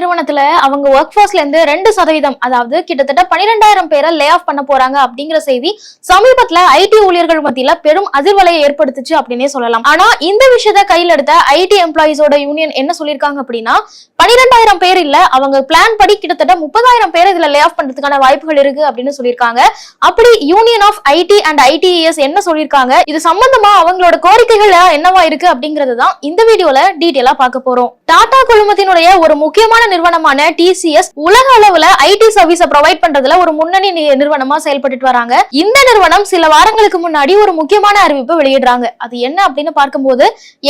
நிறுவனத்துல அவங்க ஒர்க் ஃபோர்ஸ்ல இருந்து ரெண்டு சதவீதம் அதாவது கிட்டத்தட்ட பன்னிரெண்டாயிரம் பேரை லே ஆஃப் பண்ண போறாங்க அப்படிங்கிற செய்தி சமீபத்துல ஐடி ஊழியர்கள் மத்தியில பெரும் அதிர்வலையை ஏற்படுத்துச்சு அப்படின்னே சொல்லலாம். ஆனா இந்த விஷயத்த கையில் எடுத்த ஐடி எம்ப்ளாயிஸோட யூனியன் என்ன சொல்லியிருக்காங்க அப்படின்னா பன்னிரெண்டாயிரம் பேர் இல்ல அவங்க பிளான் படி கிட்டத்தட்ட முப்பதாயிரம் பேர் இதுல லே ஆஃப் பண்றதுக்கான வாய்ப்புகள் இருக்கு அப்படின்னு சொல்லியிருக்காங்க. அப்படி union of IT and ITES என்ன சொல்லியிருக்காங்க? இது சம்பந்தமா அவங்களோட கோரிக்கைகள் என்னவா இருக்கு அப்படிங்கறது தான் இந்த வீடியோல டீட்டெயிலா பார்க்க போறோம். டாடா குழுமத்தினுடைய ஒரு முக்கியமான நிறுவனமான டிசிஎஸ் உலக அளவுல ஐடி சர்வீஸ ப்ரொவைட் பண்றதுல ஒரு முன்னணி நிறுவனமா செயல்பட்டு வராங்க. இந்த நிறுவனம் சில வாரங்களுக்கு முன்னாடி ஒரு முக்கியமான அறிவிப்பு வெளியிடுறாங்க. அது என்ன அப்படின்னு பார்க்கும்போது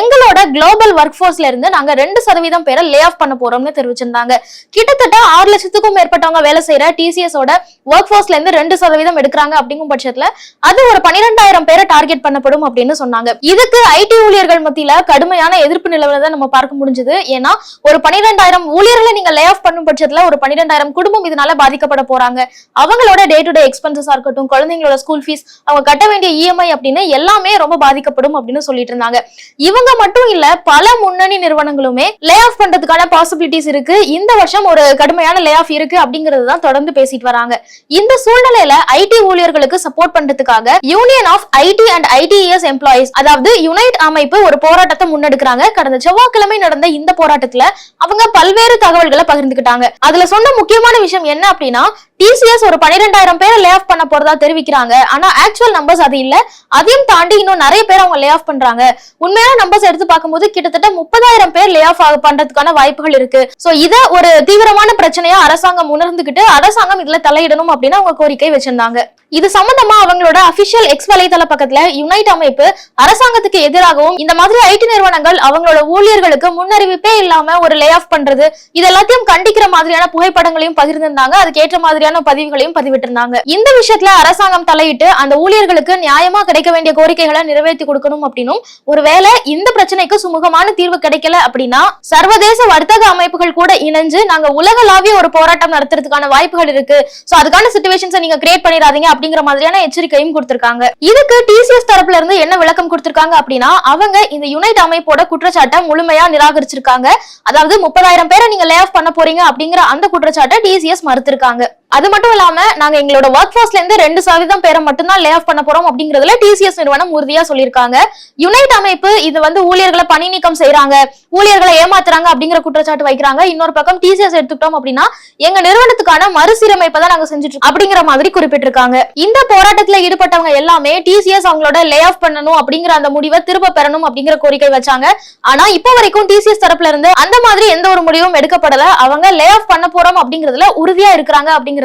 எங்களோட குளோபல் ஒர்க் ஃபோர்ஸ்ல இருந்து நாங்க ரெண்டு சதவீதம் பேரை லே ஆஃப் பண்ண போறோம்னு தெரிவிச்சிருந்தாங்க. கிட்டத்தட்ட ஆறு லட்சத்துக்கும் மேற்பட்டவங்க வேலை செய்யற டிசிஎஸ் ஓட ஒர்க் ஃபோர்ஸ்ல இருந்து ரெண்டு சதவீதம் எடுக்கிறாங்க அப்படிங்கும் பட்சத்துல அது ஒரு பன்னிரெண்டாயிரம் பேரை டார்கெட் பண்ணப்படும் அப்படின்னு சொன்னாங்க. இதுக்கு ஐடி ஊழியர்கள் மத்தியில கடுமையான எதிர்ப்பு நிலவரதை நம்ம பார்க்க முடிஞ்சது. ஏன்னா ஒரு பன்னிரெண்டாயிரம் ஊழியர்கள் ஒருவேளை நீங்க லே ஆஃப் பண்ணும் பட்சத்துல ஒரு பன்னிரெண்டாயிரம் குடும்பம் இதனால பாதிக்கப்பட போறாங்க. அவங்களோட டே டு டே எக்ஸ்பென்சஸா இருக்கட்டும் குழந்தைங்களோட ஸ்கூல் ஃபீஸ் அவங்க கட்ட வேண்டிய இஎம்ஐ அப்படின்னு எல்லாமே ரொம்ப பாதிக்கப்படும் அப்படின்னு சொல்லிட்டு இருந்தாங்க. இவங்க மட்டும் இல்ல பல முன்னணி நிறுவனங்களுமே லே ஆஃப் பண்றதுக்கான பாசிபிலிட்டிஸ் இருக்கு. இந்த வருஷம் ஒரு கடுமையான லே ஆஃப் இருக்கு அப்படிங்கறது தான் தொடர்ந்து பேசிட்டு வராங்க. இந்த சூழ்நிலையில ஐடி ஊழியர்களுக்கு சப்போர்ட் பண்றதுக்காக union of IT and ITES employees அதாவது யுனைட் அமைப்பு ஒரு போராட்டத்தை முன்னெடுக்கிறாங்க. கடந்த செவ்வாய்க்கிழமை நடந்த இந்த போராட்டத்துல அவங்க பல்வேறு தகவல்களை பகிர்ந்துக்கிட்டாங்க. அதுல சொன்ன முக்கியமான விஷயம் என்ன அப்படின்னா டிசிஎஸ் ஒரு பன்னிரெண்டாயிரம் பேரை லே ஆஃப் பண்ண போறதா தெரிவிக்கிறாங்க. ஆனா ஆக்சுவல் நம்பர்ஸ் அது இல்ல. அதையும் தாண்டி இன்னும் நிறைய பேர் அவங்க லே ஆஃப் பண்றாங்க. உண்மையான நம்பர்ஸ் எடுத்து பார்க்கும்போது கிட்டத்தட்ட முப்பதாயிரம் பேர் லே ஆஃப் பண்றதுக்கான வாய்ப்புகள் இருக்கு. சோ இத ஒரு தீவிரமான பிரச்சனையா அரசாங்கம் உணர்ந்துகிட்டு அரசாங்கம் இதுல தலையிடணும் அப்படின்னு அவங்க கோரிக்கை வச்சிருந்தாங்க. இது சம்பந்தமா அவங்களோட அபிஷியல் எக்ஸ் வலைதள பக்கத்துல யுனைட் அமைப்பு அரசாங்கத்துக்கு எதிராகவும் இந்த மாதிரி ஐடி நிறுவனங்கள் அவங்களோட ஊழியர்களுக்கு முன்னறிவிப்பே இல்லாம ஒரு லே ஆஃப் பண்றது இது எல்லாத்தையும் கண்டிக்கிற மாதிரியான புகைப்படங்களையும் பகிர்ந்திருந்தாங்க. அதுக்கு ஏற்ற மாதிரியான பதிவுகளையும் பதிவிட்டிருந்தாங்க. இந்த விஷயத்துல அரசாங்கம் தலையிட்டு அந்த ஊழியர்களுக்கு நியாயமா கிடைக்க வேண்டிய கோரிக்கைகளை நிறைவேற்றி கொடுக்கணும் அப்படின்னும் ஒருவேளை இந்த பிரச்சனைக்கு சுமூகமான தீர்வு கிடைக்கல அப்படின்னா சர்வதேச வர்த்தக அமைப்புகள் கூட இணைஞ்சு நாங்க உலகளாவிய ஒரு போராட்டம் நடத்துறதுக்கான வாய்ப்புகள் இருக்கு. சோ அதுக்கான சுச்சுவேஷன்ஸை நீங்க கிரியேட் பண்ணிடாதீங்க அப்படிங்கிற மாதிரியான எச்சரிக்கையும் கொடுத்திருக்காங்க. இதுக்கு டிசிஎஸ் தரப்புல இருந்து என்ன விளக்கம் கொடுத்திருக்காங்க அப்படின்னா அவங்க இந்த யுனைட் அமைப்போட குற்றச்சாட்டை முழுமையா நிராகரிச்சிருக்காங்க. அதாவது முப்பதாயிரம் பேரை நீங்க லே ஆஃப் பண்ண போறீங்க அப்படிங்கிற அந்த குற்றச்சாட்டை டிசிஎஸ் மறுத்திருக்காங்க. அது மட்டும் இல்லாம நாங்க எங்களோட ஒர்க் ஃபோர்ஸ்ல இருந்து ரெண்டு சதவீதம் பேரை மட்டும்தான் லே ஆஃப் பண்ண போறோம் அப்படிங்கறதுல டிசிஎஸ் நிறுவனம் உறுதியா சொல்லியிருக்காங்க. யுனைட் அமைப்பு இது வந்து ஊழியர்களை பணி நீக்கம் செய்யறாங்க ஊழியர்களை ஏமாத்துறாங்க அப்படிங்கிற குற்றச்சாட்டு வைக்கிறாங்க. இன்னொரு பக்கம் டிசிஎஸ் எடுத்துக்கிட்டோம் அப்படின்னா எங்க நிறுவனத்துக்கான மறுசீரமைப்பை தான் நாங்க செஞ்சுட்டு அப்படிங்கிற மாதிரி குறிப்பிட்டிருக்காங்க. இந்த போராட்டத்துல ஈடுபட்டவங்க எல்லாமே டிசிஎஸ் அவங்களோட லே ஆஃப் பண்ணணும் அப்படிங்கிற அந்த முடிவை திரும்ப பெறணும் அப்படிங்கிற கோரிக்கை வச்சாங்க. ஆனா இப்போ வரைக்கும் டிசிஎஸ் தரப்புல இருந்து அந்த மாதிரி எந்த ஒரு முடிவும் எடுக்கப்படல. அவங்க லே ஆஃப் பண்ண போறோம் அப்படிங்கறதுல உறுதியா இருக்கிறாங்க அப்படிங்கிற